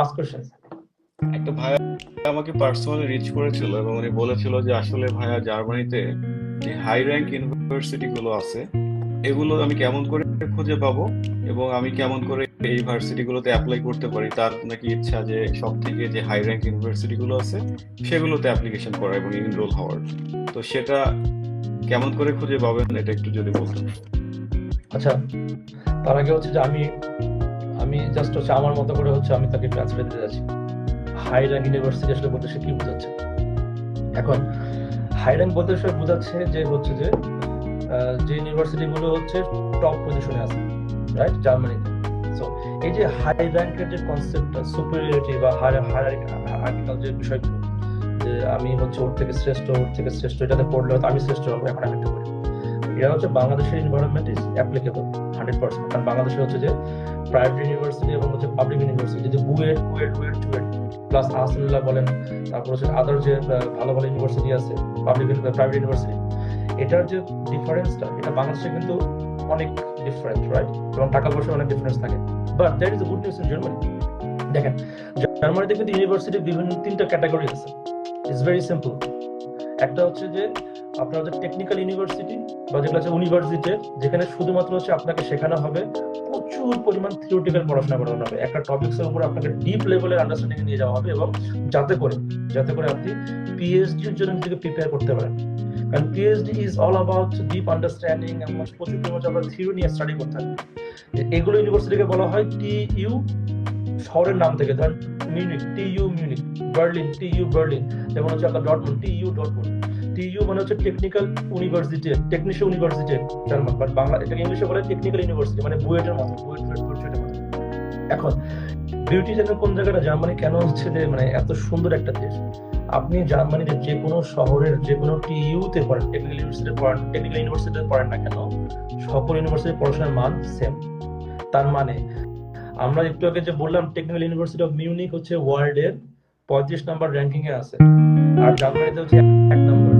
Ask question একটা ভাইয়া আমাকে পার্সোনালি রিচ করেছিল এবং উনি বলেছিল যে আসলে ভাইয়া জার্মানিতে যে হাই র্যাঙ্ক ইউনিভার্সিটি গুলো আছে এগুলো আমি কেমন করে খুঁজে পাবো এবং আমি কেমন করে এই অ্যাপ্লাই করতে পারি? তার নাকি ইচ্ছা যে সব থেকে যে হাই র্যাঙ্ক ইউনিভার্সিটি গুলো আছে সেগুলোতে অ্যাপ্লিকেশন করা এবং এনরোল হওয়ার। তো সেটা কেমন করে খুঁজে পাবেন এটা একটু যদি বলতেন। আচ্ছা তার আগে হচ্ছে যে আমি আমি জাস্ট হচ্ছে আমার মতো করে হচ্ছে আমি তাকে ট্রান্সফার দিতে যাচ্ছি। হাই র্যাঙ্ক ইউনিভার্সিটি আসলে বলতে সে কি বোঝাচ্ছে? এখন হাই র্যাঙ্ক বলতে সে বোঝাচ্ছে যে হচ্ছে যে যে ইউনিভার্সিটি গুলো হচ্ছে টপ পজিশনে আছে রাইট জার্মানিতে সো এই যে হাই র্যাঙ্কের যে কনসেপ্টটা সুপিরিয়রিটি বা হাই আর্টিকেল যে বিষয়গুলো, যে আমি হচ্ছে ওর থেকে শ্রেষ্ঠ, ওর থেকে শ্রেষ্ঠ, এটাতে পড়লে হয়তো আমি শ্রেষ্ঠ হব, এখন আমি একটু করি এটা হচ্ছে বাংলাদেশের environment is applicable hundred percent কারণ বাংলাদেশে হচ্ছে যে প্রাইভেট ইউনিভার্সিটি এবং হচ্ছে পাবলিক ইউনিভার্সিটি যদি বুয়েট কুয়েট কুয়েট চুয়েট প্লাস আহসানুল্লাহ বলেন, তারপর হচ্ছে আদার যে ভালো ভালো ইউনিভার্সিটি আছে পাবলিক প্রাইভেট ইউনিভার্সিটি এটার যে ডিফারেন্সটা এটা বাংলাদেশে কিন্তু অনেক ডিফারেন্ট রাইট এবং টাকা পয়সা অনেক ডিফারেন্স থাকে। But that is good news in Germany দেখেন জার্মানিতে কিন্তু ইউনিভার্সিটি বিভিন্ন তিনটা ক্যাটাগরি আছে। ইটস ভেরি সিম্পল একটা হচ্ছে যে আপনার হচ্ছে টেকনিক্যাল ইউনিভার্সিটি বা যেগুলো হচ্ছে ইউনিভার্সিটি যেখানে শুধুমাত্র হচ্ছে আপনাকে শেখানো হবে, প্রচুর পরিমাণ থিওরিটিক্যাল পড়াশোনা করানো হবে। একটা টপিক্স এর উপর আপনাকে ডিপ লেভেলের আন্ডারস্ট্যান্ডিং নিয়ে যাওয়া হবে এবং যাতে করে যাতে করে আপনি পিএইচডির জন্য নিজেকে প্রিপেয়ার করতে পারেন। কারণ PhD is all about deep understanding এবং প্রচুর পরিমাণ আপনার থিওরি নিয়ে স্টাডি করতে হবে। এগুলো ইউনিভার্সিটিকে বলা হয় টি ইউ শহরের নাম থেকে ধরেন Munich T U Munich, Berlin T U Berlin, যেমন হচ্ছে আপনার Dortmund T U Dortmund. TU মানে হচ্ছে technical university technician university German but Bangla, এটাকে ইংলিশে বলে টেকনিক্যাল ইউনিভার্সিটি মানে বুয়েটের মতো এখন বিউটি যেন কোন জায়গাটা? জার্মানি কেন হচ্ছে যে মানে এত সুন্দর একটা দেশ? আপনি জার্মানিতে যে কোনো শহরের, যে কোনো টিইউতে পড়েন টেকনিক্যাল ইউনিভার্সিটি পড়েন টেকনিক্যাল ইউনিভার্সিটিতে পড়েন না কেন, সকল ইউনিভার্সিটির পড়াশোনার মান সেম তার মানে আমরা একটু আগে যে বললাম টেকনিক্যাল ইউনিভার্সিটি অফ মিউনিক হচ্ছে ওয়ার্ল্ডের পঁয়ত্রিশ নম্বর র্যাঙ্কিং এ আছে। আর জার্মানিতে হচ্ছে এক নম্বর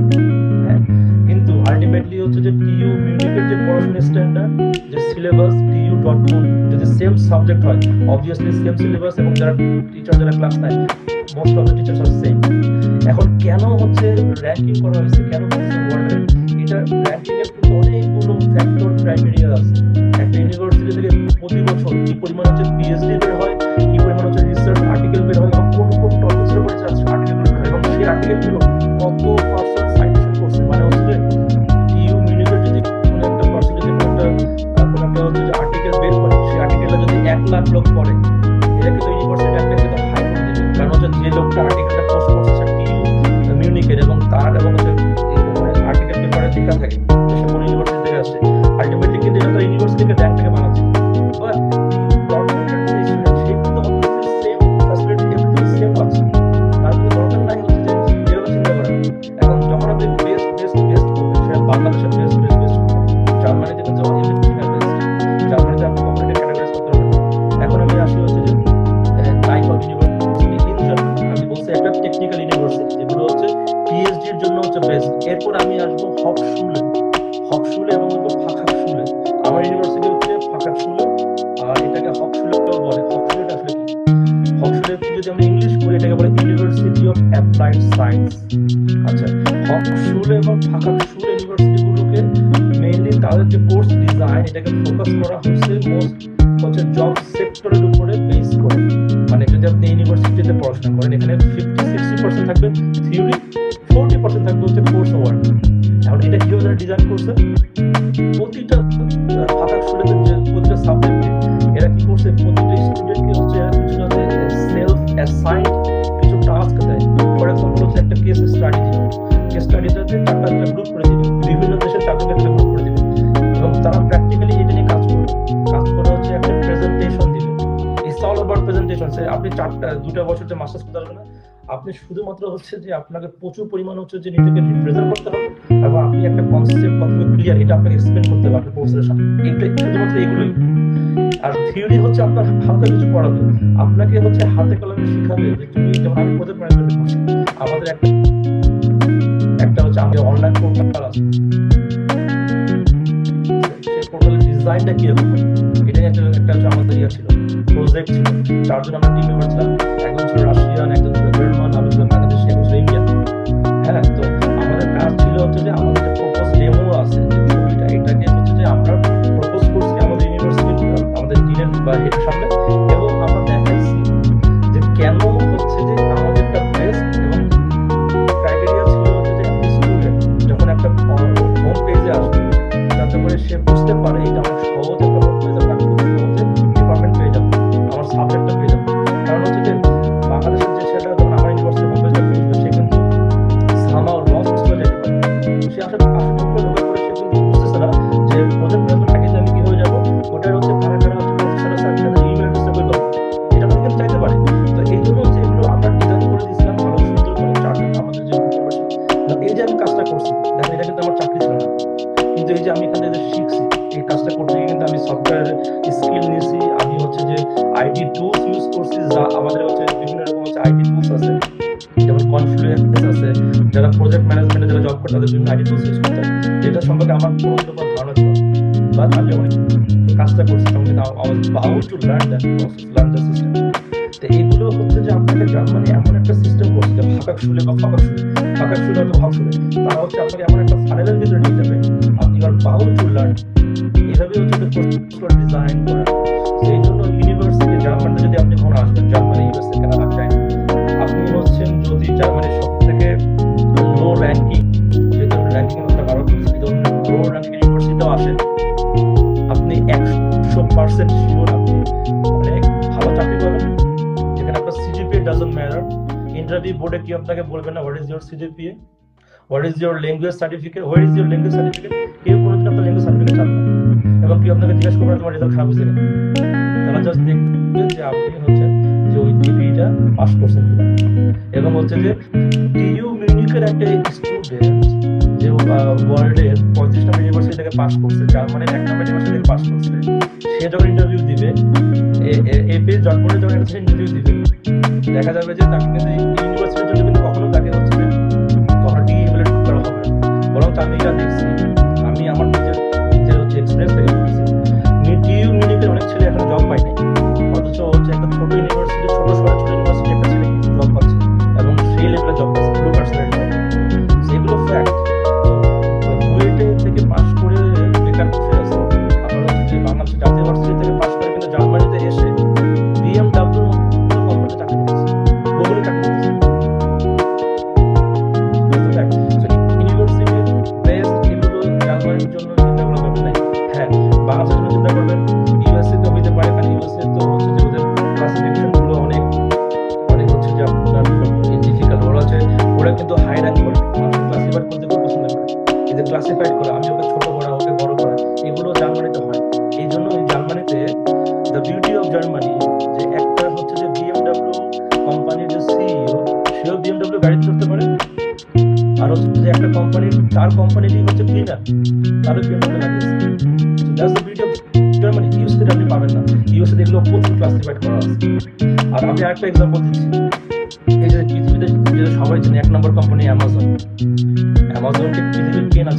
হ্যাঁ কিন্তু আলটিমেটলি হচ্ছে যে টিইউ মিউনিকের যে পড়াশোনার স্ট্যান্ডার্ড যে সিলেবাস টিইউ ডট কম যদি সেম সাবজেক্ট হয় অবভিয়াসলি সেম সিলেবাস এবং যারা টিচার যারা ক্লাস নেয় মোস্ট অফ দ্য টিচার্স আর সেম এখন কেন হচ্ছে র্যাঙ্কিং করা হয়েছে? কেন হচ্ছে ওয়ার্ল্ড এটা র্যাঙ্কিং এর কিন্তু ফ্যাক্টর ক্রাইটেরিয়া আছে। একটা ইউনিভার্সিটি থেকে প্রতি বছর কি পরিমাণ হচ্ছে পিএইচডি বের হয়, কি পরিমাণ হচ্ছে রিসার্চ আর্টিকেল বের হয়, এবং কোন কোন টপিকস এর উপরে আর্টিকেল বের হয়, এবং সেই আর্টিকেলগুলো ইউনিভার্সিটিকে র্যাঙ্ক থেকে বানাচ্ছে বাট অ্যাপ্লাইড সায়েন্স আচ্ছা হকশুলে এবং ফাঁকাশুলে ইউনিভার্সিটিগুলোকে মেইনলি তাদের যে কোর্স ডিজাইন এটাকে ফোকাস করা হচ্ছে মোস্ট হচ্ছে জব সেক্টরের উপরে বেস করে। মানে যদি আপনি ইউনিভার্সিটিতে পড়াশোনা করেন, এখানে ফিফটি সিক্সটি পার্সেন্ট থাকবে থিওরি ফোরটি পার্সেন্ট থাকবে হচ্ছে কোর্স ওয়ার্ক এখন এটা কীভাবে তারা ডিজাইন করছে? প্রতিটা ফাঁকা শুরুতে যে প্রতিটা সাবজেক্টে এরা কি করছে? প্রতিটা স্টুডেন্টকে হচ্ছে পারবেন না। আপনি শুধুমাত্র হচ্ছে যে আপনাকে প্রচুর পরিমাণ হচ্ছে যে নিজেকে রিপ্রেজেন্ট করতে এবং আপনি একটা কনসেপ্ট ক্লিয়ার এটা আপনাকে এক্সপ্লেন করতে আপনার শুধুমাত্র এগুলোই। আর থিওরি হচ্ছে আপনার হালকা কিছু পড়াবে আপনাকে হচ্ছে হাতে কলমে শিখাবে যে তুমি যেমন আমি করছি, আমাদের একটা একটা হচ্ছে আমাদের অনলাইন পোর্টাল আছে। পোর্টালের ডিজাইনটা কি এটা একটা একটা হচ্ছে আমাদের ইয়ে ছিল প্রজেক্ট ছিল। চারজন আমরা টিম মেম্বার ছিলাম একজন ছিল রাশিয়ান, একজন ছিল সফটওয়্যার স্কিল নিয়েছি, আমি হচ্ছে যে আইটি টুলস ইউজ করছি, যা আমাদের হচ্ছে বিভিন্ন রকম হচ্ছে আইটি টুলস আছে। যেমন কনফ্লুয়েন্স আছে, যারা প্রজেক্ট ম্যানেজমেন্টে যারা জব করে, তাদের বিভিন্ন আইটি টুলস ইউজ করতে যেটা সম্পর্কে আমার কোনো রকম ধারণা ছিল বাট আমি যখন কাজটা করছি was bound to learn that learn the system তো এইগুলো হচ্ছে যে আপনাকে জার্মানি এমন একটা সিস্টেম করছে যে ফাঁকা শুলে বা ফাঁকা শুলে। ফাঁকা শুলে হয়তো ভাব শুলে। তারা হচ্ছে আপনাকে এমন একটা ফানেলের ভিতরে নিয়ে যাবে, আপনি আর বাউন্ড টু লার্ন এইভাবে হচ্ছে কোর্সগুলো ডিজাইন করা। সেই জন্য ইউনিভার্সিটি জার্মানিতে যদি আপনি কখনো আসবেন, জার্মানি ইউএসএ কানাডা চাই। আপনি হচ্ছেন যদি জার্মানির সব থেকে লো র্যাঙ্কিং যেহেতু র্যাঙ্কিং আমরা ভারত লো র্যাঙ্কিং ইউনিভার্সিটিতেও আসেন, আপনি একশো পার্সেন্ট শিওর আপনি অনেক ভালো চাকরি পাবেন। যেখানে আপনার সিজিপিএ ডাজন্ট ম্যাটার ইন্টারভিউ বোর্ডে কি আপনাকে বলবে না what is your CGPA what is your language certificate what is your language certificate কেউ কোনোদিন আপনার ল্যাঙ্গুয়েজ সার্টিফিকেট চান এবং কেউ আপনাকে জিজ্ঞেস করবে তোমার রেজাল্ট খারাপ হয়েছে তারা জাস্ট দেখবে যে আপনি হচ্ছেন যে ওই জিপিটা পাস করছেন কিনা এবং হচ্ছে যে টিইউ মিউনিকের একটা স্টুডেন্ট যে ওয়ার্ল্ডের পঁয়ত্রিশটা ইউনিভার্সিটি থেকে পাস করছে জার্মানির এক নম্বর ইউনিভার্সিটি থেকে পাস করছে সে যখন ইন্টারভিউ দিবে এপি জটপটে যখন একটা ইন্টারভিউ দিবে দেখা যাবে যে তাকে কিন্তু ইউনিভার্সিটির জন্য এই যে ক্লাসিফাইড করা, আমি ওকে ছোট করা, ওকে বড় করা, এগুলো জার্মানিতে হয়। এই জন্য এই জার্মানিতে দ্য বিউটি অফ জার্মানি যে একটা হচ্ছে যে বিএমডাব্লিউ কোম্পানির যে সিইও সেও বিএমডাব্লিউ গাড়ি চড়তে পারে, আর হচ্ছে যে একটা কোম্পানির তার কোম্পানিটি হচ্ছে ক্লিনার তারও বিএমডাব্লিউ লাগিয়েছে that's the beauty of Germany USA আপনি পাবেন না। ইউএসএ দেখলে প্রচুর ক্লাসিফাইড করা আছে। আর আমি আরেকটা এক্সাম্পল দিচ্ছি। এই যে পৃথিবীতে সবাই চেনে, এক নম্বর কোম্পানি অ্যামাজন অ্যামাজনকে পৃথিবীর কে না